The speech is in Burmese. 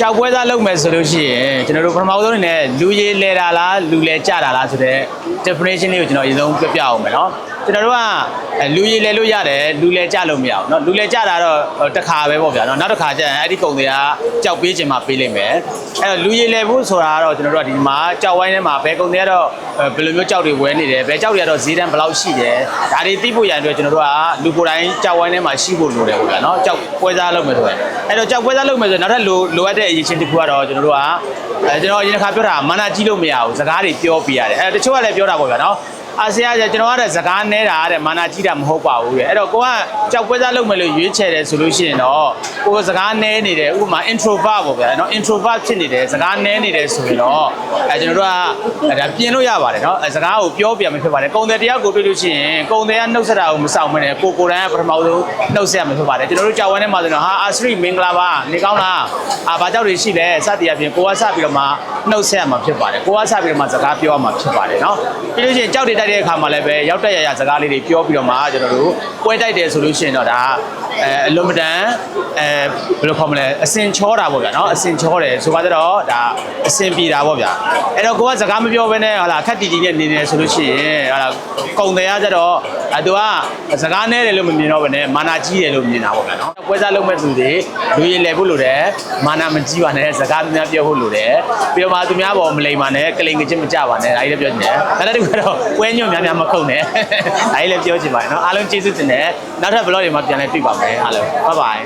ကြောက်ပွဲသားလုပ်မယ်ဆိုလို့ရှိရင်ကျွန်တော်တို့ပထမဆုံးအနေနဲ့လူရည်လဲတာလားလူလဲကြတာလားဆိုတော့ definition လေးကိုကျွန်တော်အရင်ဆုံးပြပြအောင်မယ်နော် ကျွန်တော်တို့ကအဲလူရည်လဲလို့ရတယ်လူလဲကြလို့မရဘူးเนาะလူလဲကြတာတော့ဟိုတစ်ခါပဲပေါ့ဗျာเนาะနောက်တစ်ခါကျရင်အဲ့ဒီကုံတွေကကြောက်ပေးခြင်းမှာပေးလိုက်မယ်အဲ့တော့လူရည်လဲဖို့ဆိုတာကတော့ကျွန်တော်တို့ကဒီမှာကြောက်ဝိုင်းထဲမှာဘယ်ကုံတွေကတော့ဘယ်လိုမျိုးကြောက်တွေဝဲနေတယ်ဘယ်ကြောက်တွေကတော့ဈေးတန်းဘယ်လောက်ရှိတယ်ဒါတွေသိဖို့ရန်အတွက်ကျွန်တော်တို့ကလူကိုယ်တိုင်ကြောက်ဝိုင်းထဲမှာရှိဖို့လိုတယ်ပေါ့ဗျာเนาะကြောက်ပွဲစားလုပ်မယ်ဆိုရင်အဲ့တော့ကြောက်ပွဲစားလုပ်မယ်ဆိုရင်နောက်ထပ်လိုလိုအပ်တဲ့အရေးချင်းတစ်ခုကတော့ကျွန်တော်တို့ကအဲကျွန်တော်အရင်တစ်ခါပြောတာမာနာကြီးလို့မရဘူးစကားတွေပြောပြရတယ်အဲတချို့ကလည်းပြောတာပေါ့ဗျာเนาะ အာဆရာဆရာကျွန်တော်ကတဲ့စကားနဲတာတဲ့မာနာကြီးတာမဟုတ်ပါဘူးတဲ့အဲ့တော့ကိုကကြောက်ပွဲစားလုပ်မယ်လို့ရွေးချယ်တယ်ဆိုလို့ရှိရင်တော့ကိုကစကားနဲနေတယ်ဥပမာ introvert ပေါ့ဗျာနော် introvert ဖြစ်နေတယ်စကားနဲနေတယ်ဆိုရင်တော့အဲကျွန်တော်တို့ကဒါပြင်လို့ရပါတယ်နော်စကားကိုပြောပြမဖြစ်ပါတယ်ကုံတယ်တရားကိုတွေ့လို့ရှိရင်ကုံတယ်ကနှုတ်ဆက်တာကိုမဆောင်မနဲ့ကိုကိုယ်တိုင်ကပထမဆုံးနှုတ်ဆက်မှာဖြစ်ပါတယ်ကျွန်တော်တို့ကြောက်ဝမ်းထဲမှာဆိုတော့ဟာအာစရိမင်္ဂလာပါနေကောင်းလားအာဘာကြောက်တွေရှိလဲစသည်အပြင်ကိုကစပြီးတော့မှနှုတ်ဆက်မှာဖြစ်ပါတယ်ကိုကစပြီးတော့မှစကားပြောရမှာဖြစ်ပါတယ်နော်ပြီးလို့ရှိရင်ကြောက်တွေတိုက်တဲ့အခါမှာလည်းပဲရောက်တက်ရရစကားလေးတွေပြောပြီးတော့မှကျွန်တော်တို့ပွဲတိုက်တယ်ဆိုလို့ရှိရင်တော့ဒါ အဲအလွန်မတန်အဲဘယ်လိုခေါ်မလဲအစင်ချောတာပေါ့ဗျာနော်အစင်ချောတယ်ဆိုပါတော့ဒါအစင်ပြေတာပေါ့ဗျာအဲ့တော့ကိုကစကားမပြောဘဲနဲ့ဟာလာခက်တီတီနဲ့နေနေဆိုလို့ရှိရင်ဟာလာကုံတရားကြတော့အဲသူကစကားနဲ့တယ်လို့မမြင်တော့ဘဲနဲ့မာနာကြီးတယ်လို့မြင်တာပေါ့ဗျာနော်ပွဲစားလုပ်မဲ့သူတွေလူရည်လဲဖို့လိုတယ်မာနာမကြီးပါနဲ့စကားများပြောဖို့လိုတယ်ပြီးတော့မှသူများပေါ်မလိမ္မာနဲ့ကလိန်ကချင်းမကြပါနဲ့ဒါကြီးလည်းပြောချင်တယ်ဒါလည်းဒီကတော့ပွဲညွန့်များများမခုန်နဲ့ဒါကြီးလည်းပြောချင်ပါတယ်နော်အားလုံးကျေးဇူးတင်တယ်နောက်ထပ် vlog တွေမှာပြန်လဲတွေ့ပါโอเคฮัลยบาย